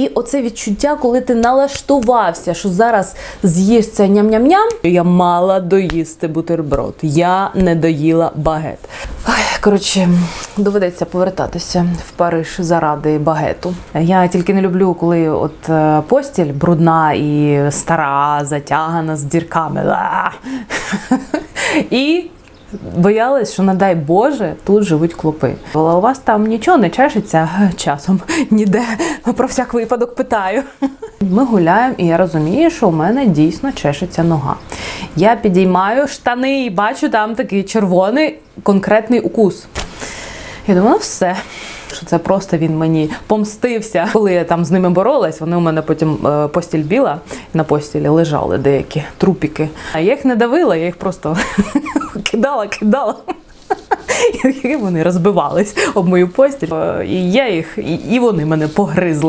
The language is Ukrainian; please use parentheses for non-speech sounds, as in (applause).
І оце відчуття, коли ти налаштувався, що зараз з'їш це ням-ням-ням. Я мала доїсти бутерброд. Я не доїла багет. Коротше, доведеться повертатися в Париж заради багету. Я тільки не люблю, коли от е, постіль брудна і стара, затягана з дірками. (laughs) І боялась, що, не дай Боже, тут живуть клопи. Але у вас там нічого не чешеться часом (laughs) ніде. Про всяк випадок питаю. (laughs) Ми гуляємо, і я розумію, що у мене дійсно чешеться нога. Я підіймаю штани і бачу там такий червоний конкретний укус. Я думаю, ну все. Що це просто він мені помстився. Коли я там з ними боролась, вони у мене потім е, постіль біла, на постілі лежали деякі трупіки. А я їх не давила, я їх просто (laughs) кидала, кидала. (laughs) Вони розбивались об мою постіль. Е, І я їх, і вони мене погризли.